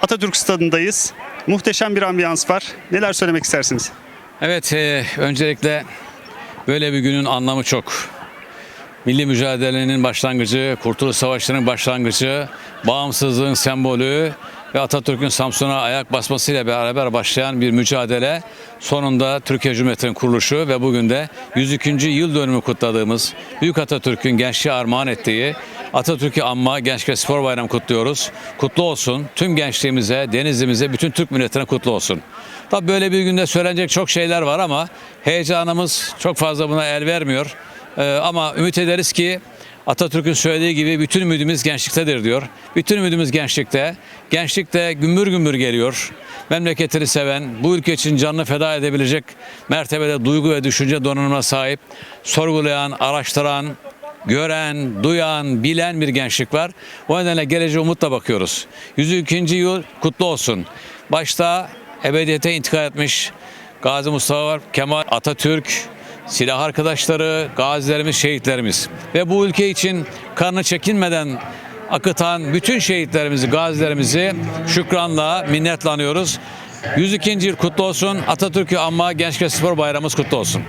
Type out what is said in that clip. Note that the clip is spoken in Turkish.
Atatürk Stadı'ndayız. Muhteşem bir ambiyans var. Neler söylemek istersiniz? Evet, e, öncelikle böyle bir günün anlamı çok. Milli mücadelenin başlangıcı, Kurtuluş Savaşı'nın başlangıcı, bağımsızlığın sembolü ve Atatürk'ün Samsun'a ayak basmasıyla beraber başlayan bir mücadele. Sonunda Türkiye Cumhuriyeti'nin kuruluşu ve bugün de 102. yıl dönümü kutladığımız Büyük Atatürk'ün gençliğe armağan ettiği Atatürk'ü anma Gençlik Spor Bayramı kutluyoruz. Kutlu olsun. Tüm gençliğimize, denizimize, bütün Türk milletine kutlu olsun. Tabii böyle bir günde söylenecek çok şeyler var ama heyecanımız çok fazla buna el vermiyor. Ee, ama ümit ederiz ki Atatürk'ün söylediği gibi bütün ümidimiz gençliktedir diyor. Bütün ümidimiz gençlikte. Gençlik de gümbür gümbür geliyor. Memleketini seven, bu ülke için canını feda edebilecek mertebede duygu ve düşünce donanımına sahip, sorgulayan, araştıran, gören, duyan, bilen bir gençlik var. O nedenle geleceğe umutla bakıyoruz. 102. yıl kutlu olsun. Başta ebediyete intikal etmiş Gazi Mustafa Kemal Atatürk, silah arkadaşları, gazilerimiz, şehitlerimiz ve bu ülke için kanını çekinmeden akıtan bütün şehitlerimizi, gazilerimizi şükranla, minnetle anıyoruz. 102. yıl kutlu olsun. Atatürk'ü anma Gençlik ve Spor Bayramımız kutlu olsun.